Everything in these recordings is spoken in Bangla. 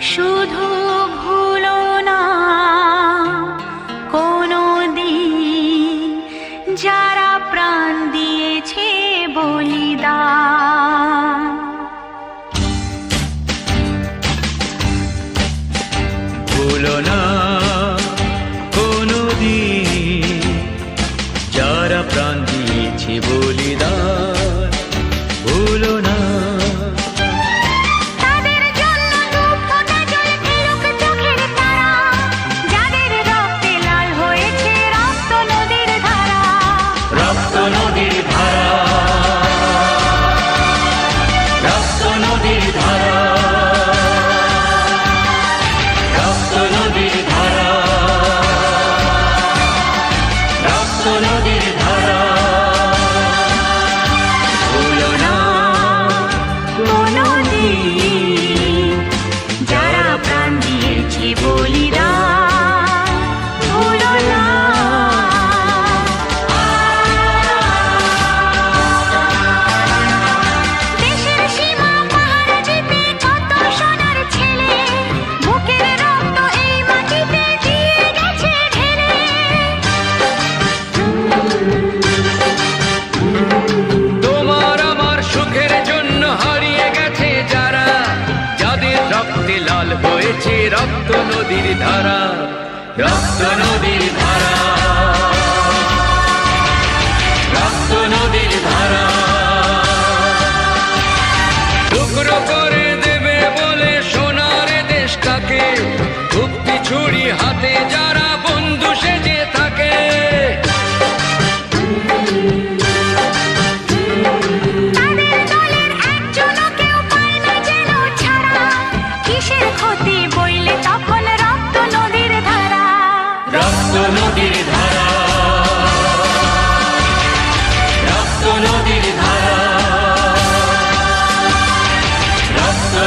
শুধু ভুলো না কোনো যারা প্রাণ দিয়েছে বলিদান। ভুলো না কোনো দিন যারা প্রাণ দিয়েছে বলি যারা প্রাণ দিয়েছে বলিদান লাল হয়েছে রক্ত নদীর ধারা রক্ত নদীর ধারা। রক্ত নদীর ধারা।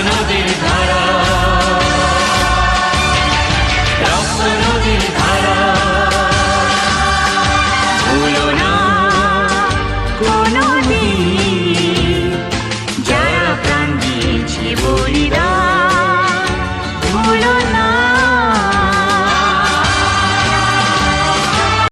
নদীর ধারা